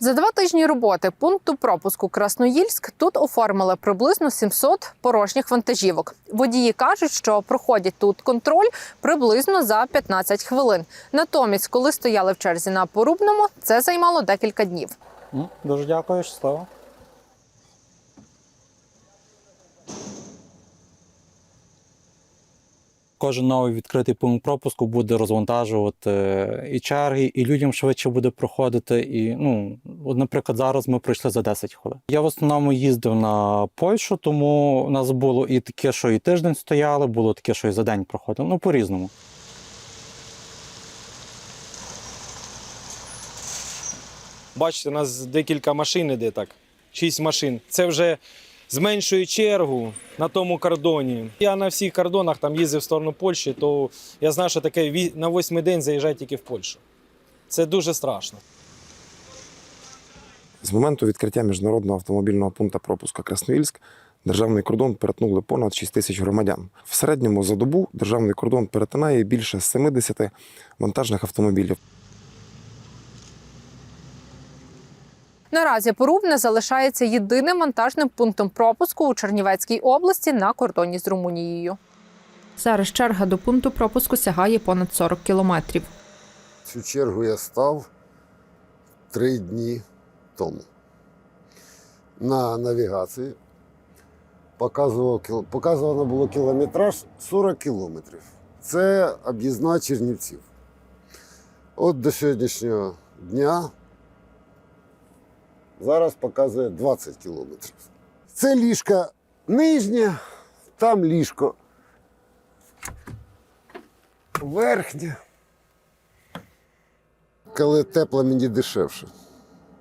За два тижні роботи пункту пропуску Красноїльськ тут оформили приблизно 700 порожніх вантажівок. Водії кажуть, що проходять тут контроль приблизно за 15 хвилин. Натомість, коли стояли в черзі на порубному, це займало декілька днів. Дуже дякую, щасливо. Кожен новий відкритий пункт пропуску буде розвантажувати і черги, і людям швидше буде проходити. І, ну, от, наприклад, зараз ми пройшли за 10 хвилин. Я в основному їздив на Польщу, тому у нас було і таке, що і тиждень стояли, було таке, що і за день проходили. Ну, по-різному. Бачите, у нас декілька машин іде так. Шість машин. Це вже зменшує чергу на тому кордоні. Я на всіх кордонах там їздив в сторону Польщі, то я знаю, що таке на восьмий день заїжджає тільки в Польщу. Це дуже страшно. З моменту відкриття міжнародного автомобільного пункту пропуска Красноїльськ державний кордон перетнули понад 6 тисяч громадян. В середньому за добу державний кордон перетинає більше 70 вантажних автомобілів. Наразі Порубне залишається єдиним вантажним пунктом пропуску у Чернівецькій області на кордоні з Румунією. Зараз черга до пункту пропуску сягає понад 40 кілометрів. Цю чергу я став три дні тому. На навігації показував, показувано було кілометраж 40 кілометрів. Це об'їзна Чернівців. От до сьогоднішнього дня зараз показує 20 кілометрів. Це ліжко нижнє, там ліжко верхнє. Коли тепло, мені дешевше.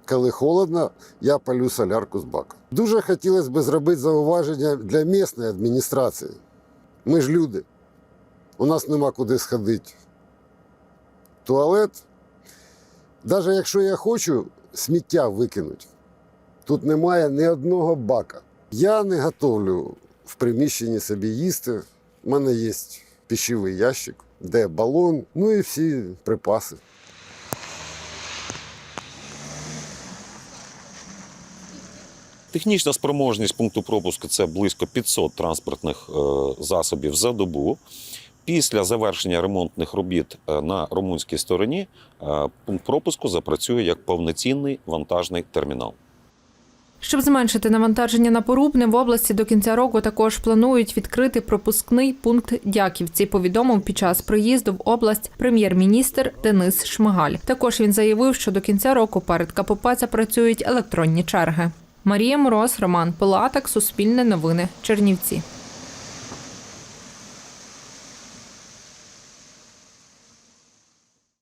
Коли холодно, я палю солярку з бака. Дуже хотілося б зробити зауваження для місної адміністрації. Ми ж люди. У нас нема куди сходити. Туалет. Навіть якщо я хочу сміття викинути, тут немає ні одного бака. Я не готовлю в приміщенні собі їсти. У мене є пищевий ящик, де балон, ну і всі припаси. Технічна спроможність пункту пропуску це близько 500 транспортних е, засобів за добу. Після завершення ремонтних робіт е, на румунській стороні е, пункт пропуску запрацює як повноцінний вантажний термінал. Щоб зменшити навантаження на порубне, в області до кінця року також планують відкрити пропускний пункт Дяківці. Повідомив під час приїзду в область прем'єр-міністр Денис Шмигаль. Також він заявив, що до кінця року перед КПП запрацюють електронні черги. Марія Мороз, Роман Пилатик, Суспільне новини, Чернівці.